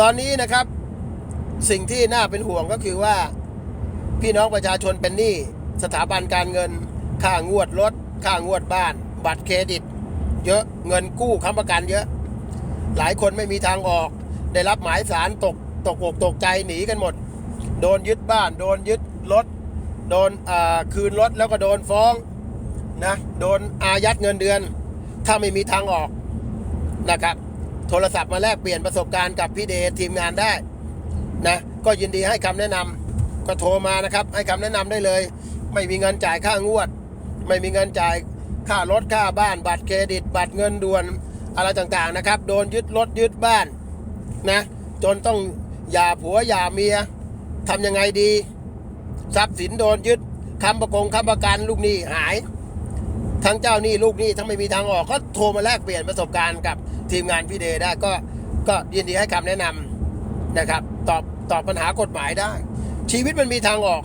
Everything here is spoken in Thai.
ตอนนี้นะครับสิ่งที่น่าเป็นห่วงก็คือว่า พี่น้องประชาชนเป็นหนี้สถาบันการเงิน ค่างวดรถ ค่างวดบ้าน บัตรเครดิต เยอะเงินกู้ค้ำประกันเยอะ หลายคนไม่มีทางออก ได้รับหมายสารตกตกอกตกใจหนีกันหมด โดนยึดบ้าน โดนยึดรถ โดนคืนรถแล้วก็โดนฟ้องนะโดนอายัดเงินเดือน ถ้าไม่มีทางออกนะครับ โทรศัพท์มาแลกเปลี่ยนประสบการณ์กับพี่เดชทีมงานได้นะก็ยินดีให้คำแนะนำก็โทรมานะครับ ให้คำแนะนำได้เลย ไม่มีเงินจ่ายค่างวด ไม่มีเงินจ่ายค่ารถค่าบ้าน บัตรเครดิต บัตรเงินด่วนอะไรต่างๆนะครับ โดนยึดรถยึดบ้านนะจนต้องหย่าผัวหย่าเมียทำยังไงดี ทรัพย์สินโดนยึดคำประกงคำประกันลูกหนี้หาย ทั้งเจ้าหนี้ลูกหนี้ทั้งไม่มีทางออกก็โทรมาแลกเปลี่ยนประสบการณ์กับ ทีมงานพี่เดย์ได้ก็ก็ยินดีให้คำแนะนำนะครับ ตอบตอบปัญหากฎหมายได้ ชีวิตมันมีทางออก